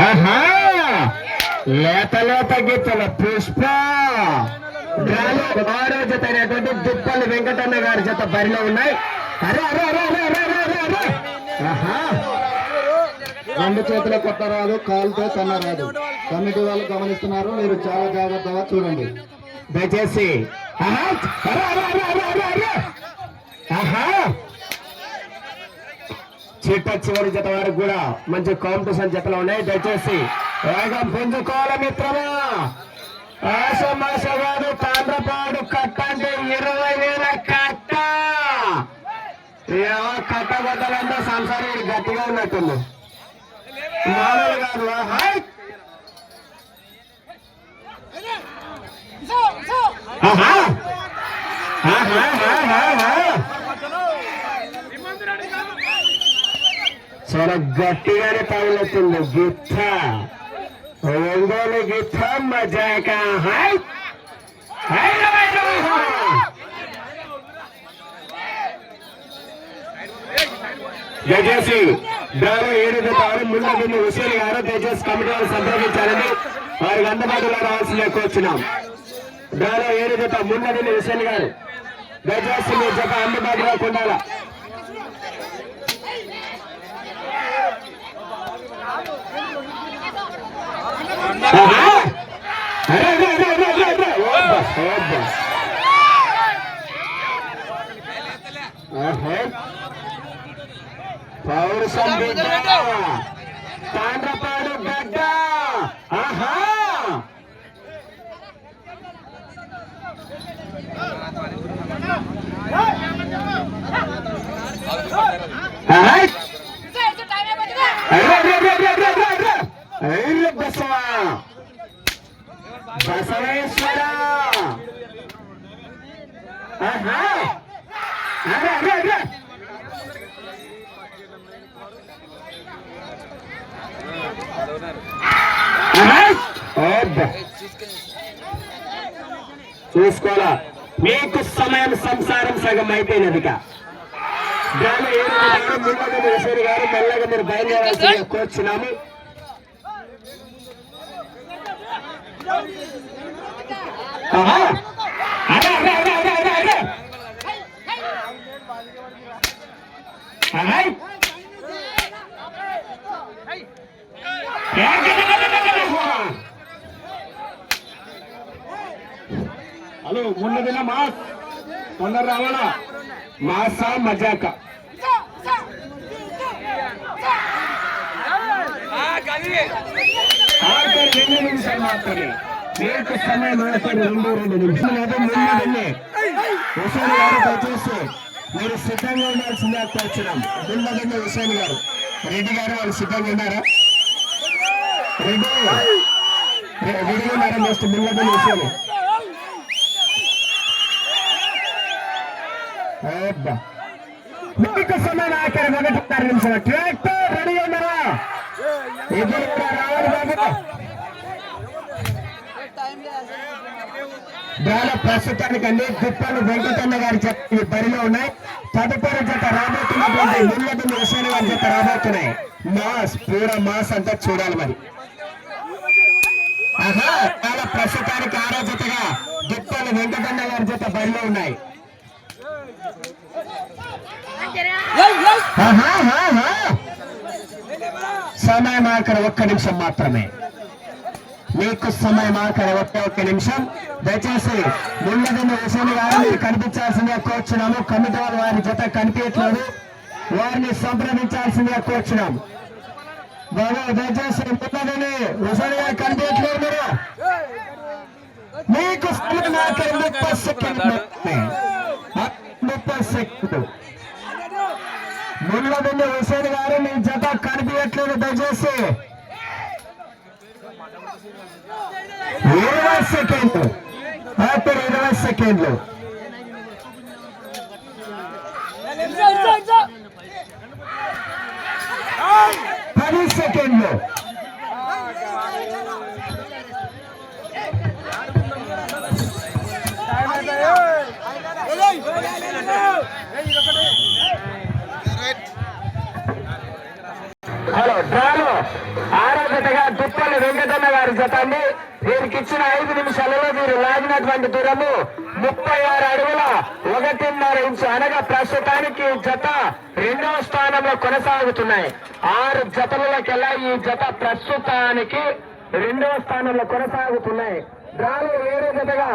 ఆహా లేత లేత గీతల పుష్ప ఆరో చేత అయినటువంటి దుప్పల్లి వెంకటన్న గారి చేత బరిలో ఉన్నాయి అరే అరే అరే అరే అరే అరే అరే అరే రెండు చేతుల కొట్టరాదు కాలుతో తన్నరాదు కమిటీ వాళ్ళు గమనిస్తున్నారు మీరు చాలా జాగ్రత్తగా చూడండి దయచేసి ఆహా చిట్ట చివరి జత వరకు కూడా మంచి కాంపిటీషన్ జతలు ఉన్నాయి. దయచేసి వేగం పుంజుకోవాలి మిత్రమా? ఆశమాశ కాదు తాండ్రపాడు కట్ట అంటే ఇరవై వేల కట్ట. కట్ట బద్దలంతా సంసారం గట్టిగా ఉన్నట్టుంది. మామూలు కాదు హాయ్ ఆహా! ఆహా! ఆహా ఆహా చాలా గట్టిగానే తగులుతుంది గిత్త ఒంగోలు గిత్త మజాక హాయ్ దయచేసి దాని ఏడు జతాలు ముందు ముందు హుసేన్ గారు దయచేసి కమిటీ వారు సంప్రదించాలని వారికి అందుబాటులో రావాల్సిందే కోరుచున్నాం. దాని ఏడు జత ముందు హుసేన్ గారు దయచేసి మీరు చెప్ప అందుబాటులో ఉండాలా? పౌరుషం బిడ్డ తాండ్రపాడు గడ్డ ఆహా బసవేశ్వర చూసుకోవాలా? మీకు సమయం సంసారం సగం అయిపోయినదిక గారు మెల్లగా మీరు బయలుదేరాల్సి కూర్చున్నాము ఆహా! హలో ముందు దిన మాస్. తొందర రావాలా మాసా మజాక. నిమిషాలు మాత్రమే. మీకు సమయం ఆఖరి రెండు రెండు నిమిషాలు. అదే ముందు హుసేన్ గారు దయచేసి మీరు సిద్ధంగా ఉండాల్సిందే కూర్చున్నాం ముందు హుసేన్ గారు. రెడ్డి గారు వాళ్ళు సిద్ధంగా ఉన్నారా? రెడ్డి. రెడ్డి ఉన్నారా నెక్స్ట్ ముందు హుసేన్. మీకు సమయం ఆఖరి ఒకటిన్నర నిమిషాలు. ట్రాక్టర్ రెడీ ఉన్నారా? ఎదురు రావాలి బాబు. దాని ప్రస్తుతానికి అన్ని తిప్పలు వెంకటన్న గారి జత బరిలో ఉన్నాయి. తదుపరి జత రాబోతున్నటువంటి ముల్లబిల్లి హుసేన్ గారి జత రాబోతున్నాయి. మాస్ పూర మాస్ అంతా చూడాలి మరి. ఆహా చాలా ప్రస్తుతానికి ఆరో జతగా దుప్పలు వెంకటన్న గారి జత బరిలో ఉన్నాయి. సమయం ఆఖరి ఒక్క నిమిషం మాత్రమే. మీకు సమయం ఆఖరి ఒకే ఒక్క నిమిషం. దయచేసి ముందుగా హుసేన్ గారు మీరు కనిపించాల్సిందిగా కోరుచున్నాము. కమిటీ వాళ్ళు వారి జత కనిపించట్లేదు. వారిని సంప్రదించాల్సిందిగా కోరుచున్నాం. బాబా దయచేసి ముందుగానే హుసేన్ గారు కనిపించట్లేదు మీరు. మీకు సమయం ఆఖరి ముప్పై సెకండ్ ముప్పై సెకండ్. ముళ్ళబిల్లి హుసేన్ గారు మీ జత కనిపించట్లేదు. దయచేసి ఇరవై సెకండ్లు. ఆఖరి ఇరవై సెకండ్లు. పది సెకండ్లు. హలో డ్రాలో ఆరో జతగా దుప్పల్లి వెంకటన్న గారి జత అండి. వీరికి ఇచ్చిన ఐదు నిమిషాలలో వీరు లాగినటువంటి దూరము ముప్పై ఆరు అడుగుల ఒకటిన్నర ఇంచు అనగా ప్రస్తుతానికి ఈ జత రెండవ స్థానంలో కొనసాగుతున్నాయి. ఆరు జతలకెల్లా ఈ జత ప్రస్తుతానికి రెండవ స్థానంలో కొనసాగుతున్నాయి. డ్రాలు వేరే జతగా